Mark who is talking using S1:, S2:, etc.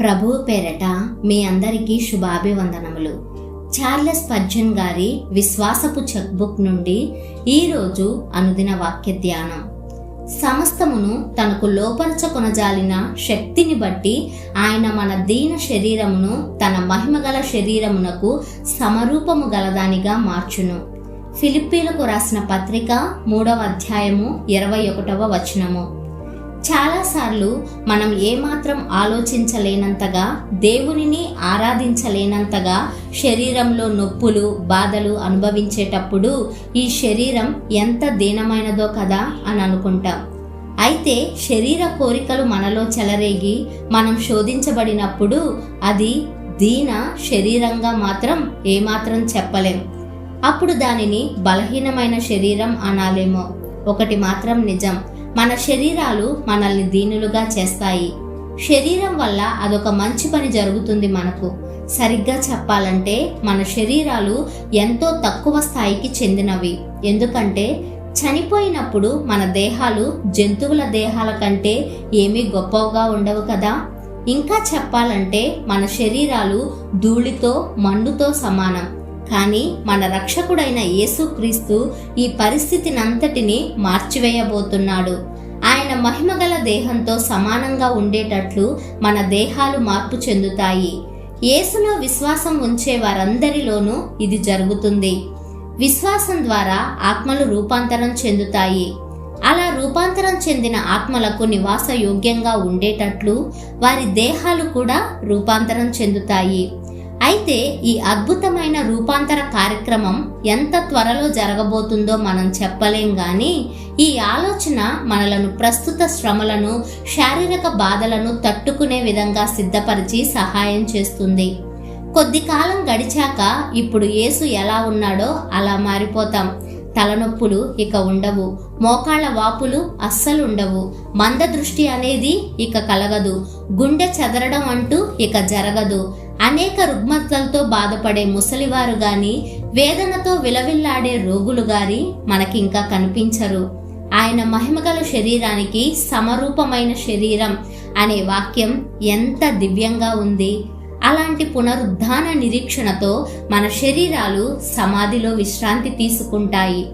S1: ప్రభు పేరట మీ అందరికీ శుభాభివందనములు. చార్లెస్ పర్జన్ గారి విశ్వాసపు చెక్బుక్ నుండి ఈరోజు అనుదిన వాక్య ధ్యానం. సమస్తమును తనకు లోపరచకొనజాలిన శక్తిని బట్టి ఆయన మన దీన శరీరమును తన మహిమగల శరీరమునకు సమరూపము గలదానిగా మార్చును. ఫిలిప్పీలకు రాసిన పత్రిక మూడవ అధ్యాయము ఇరవై ఒకటవ వచనము. చాలాసార్లు మనం ఏమాత్రం ఆలోచించలేనంతగా దేవునిని ఆరాధించలేనంతగా శరీరంలో నొప్పులు బాధలు అనుభవించేటప్పుడు ఈ శరీరం ఎంత దీనమైనదో కదా అని అనుకుంటాం. అయితే శరీర కోరికలు మనలో చెలరేగి మనం శోధించబడినప్పుడు అది దీన శరీరంగా మాత్రం ఏమాత్రం చెప్పలేం. అప్పుడు దానిని బలహీనమైన శరీరం అనాలేమో. ఒకటి మాత్రం నిజం. మన శరీరాలు మనల్ని దీనులుగా చేస్తాయి. శరీరం వల్ల అదొక మంచి పని జరుగుతుంది మనకు. సరిగ్గా చెప్పాలంటే మన శరీరాలు ఎంతో తక్కువ స్థాయికి చెందినవి. ఎందుకంటే చనిపోయినప్పుడు మన దేహాలు జంతువుల దేహాల కంటే ఏమీ గొప్పగా ఉండవు కదా. ఇంకా చెప్పాలంటే మన శరీరాలు ధూళితో మండుతో సమానం. కానీ మన రక్షకుడైన యేసుక్రీస్తు ఈ పరిస్థితినంతటిని మార్చివేయబోతున్నాడు. ఆయన మహిమగల దేహంతో సమానంగా ఉండేటట్లు మన దేహాలు మార్పు చెందుతాయి. యేసులో విశ్వాసం ఉంచే వారందరిలోనూ ఇది జరుగుతుంది. విశ్వాసం ద్వారా ఆత్మలు రూపాంతరం చెందుతాయి. అలా రూపాంతరం చెందిన ఆత్మలకు నివాస యోగ్యంగా ఉండేటట్లు వారి దేహాలు కూడా రూపాంతరం చెందుతాయి. అయితే ఈ అద్భుతమైన రూపాంతర కార్యక్రమం ఎంత త్వరలో జరగబోతుందో మనం చెప్పలేం కానీ ఈ ఆలోచన మనలను ప్రస్తుత శ్రమలను శారీరక బాధలను తట్టుకునే విధంగా సిద్ధపరిచి సహాయం చేస్తుంది. కొద్ది కాలం గడిచాక ఇప్పుడు యేసు ఎలా ఉన్నాడో అలా మారిపోతాం. తలనొప్పులు ఇక ఉండవు. మోకాళ్ళ వాపులు అస్సలు ఉండవు. మంద దృష్టి అనేది ఇక కలగదు. గుండె చెదరడం అంటూ ఇక జరగదు. అనేక రుగ్మతలతో బాధపడే ముసలివారు గాని వేదనతో విలవిల్లాడే రోగులు గారి మనకింకా కనిపించరు. ఆయన మహిమగల శరీరానికి సమరూపమైన శరీరం అనే వాక్యం ఎంత దివ్యంగా ఉంది. అలాంటి పునరుద్ధాన నిరీక్షణతో మన శరీరాలు సమాధిలో విశ్రాంతి తీసుకుంటాయి.